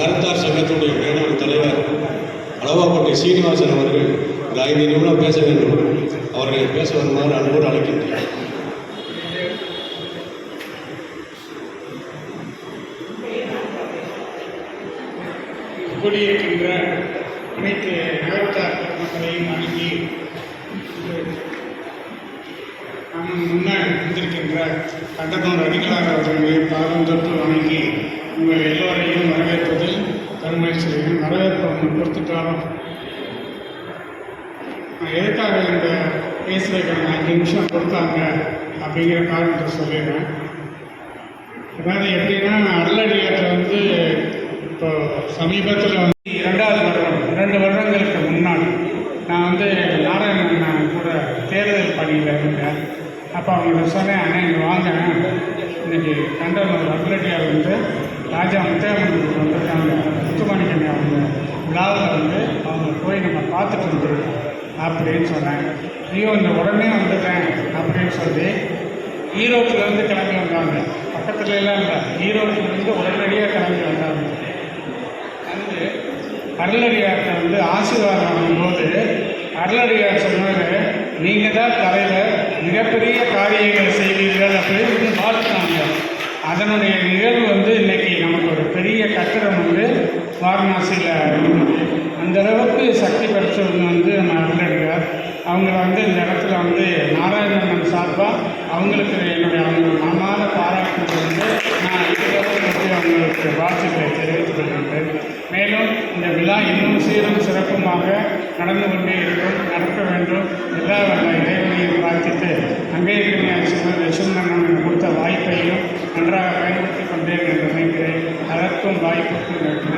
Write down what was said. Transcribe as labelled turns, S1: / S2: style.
S1: காரத்தார் சங்கத்தினுடைய மேலாண் தலைவர் அளவாப்பட்டி சீனிவாசன் அவர்கள் இந்த ஐந்து நிமிடம் பேச வேண்டும். அவர்களை பேச வருமாறு அன்போடு அழைக்கின்றேன்.
S2: கூடியிருக்கின்ற அனைத்து நகரத்தார் மக்களையும் அணுகி நம் முன்னே வந்திருக்கின்ற கண்டனூர் அடிகளார் அவர்களை பாதம் தொட்டு வணங்கி உங்கள் எல்லோரையும் பெருமை செய்கிறேன் வரவேற்பு கொடுத்துட்டாலும் எதுக்காக இந்த பேசுறதுக்கு அஞ்சு நிமிஷம் கொடுத்தாங்க அப்படிங்கிற காரணத்தை சொல்லிடுறேன். அதாவது எப்படின்னா அருளடியாற்றில் வந்து இப்போ சமீபத்தில் வந்து இரண்டாவது வருடம் இரண்டு வருடங்களுக்கு முன்னாடி நான் வந்து நாராயணன் நான் கூட தேர்தல் பணியில் இருந்தேன். அப்போ அவங்கள்ட்ட சொன்னேன் அண்ணன் இங்கே வாங்க. இன்னைக்கு கண்டவர் அருளடியார் வந்து ராஜா முத்தையம்மனுக்கு அவங்க போய் நம்ம பார்த்துட்டு வந்துருக்கோம் அப்படின்னு சொன்னாங்க. ஐயோ இந்த உடனே வந்துட்டேன் அப்படின்னு சொல்லி ஈரோட்டிலேருந்து கிளம்பி வந்தாங்க. பக்கத்துல எல்லாம் இல்லை ஈரோட்டிலேருந்து உடனடியாக கிளம்பி வந்தாங்க. வந்து அருளடியார்கிட்ட வந்து ஆசீர்வாதம் ஆகும்போது அருளடியார் சொன்னார் நீங்கள் தான் தலையில் மிகப்பெரிய காரியங்கள் செய்வீர்கள் அப்படின்னு வாழ்த்துனாங்க. அதனுடைய நிகழ்வு வந்து இன்னைக்கு நமக்கு ஒரு பெரிய கட்டிடம் வந்து வாரணாசியில் அந்தளவுக்கு அந்த அளவுக்கு சக்தி பெற்றவங்க வந்து நடந்திருக்கார் அவங்கள வந்து இந்த இடத்துல வந்து நாராயணன் சார்பாக அவங்களுக்கு என்னுடைய அவங்க மனமான பாராட்டுகள் வந்து நான் இதுவரை அவங்களுக்கு வாழ்த்துக்களை தெரிவித்துக் கொள்கின்றேன். மேலும் இந்த விழா இன்னும் சீரும் சிறப்புமாக நடந்து கொண்டே இருக்கும் நடக்க வேண்டும். எல்லா வல்ல இறைவனையும் பிரார்த்தித்து அங்கே இருக்கிற சுந்தரன் கொடுத்த வாய்ப்பையும் நன்றாக பயன்படுத்திக் கொண்டேன் என்று நினைக்கிறேன். அதற்கும் வாய்ப்புக்கும் நன்றி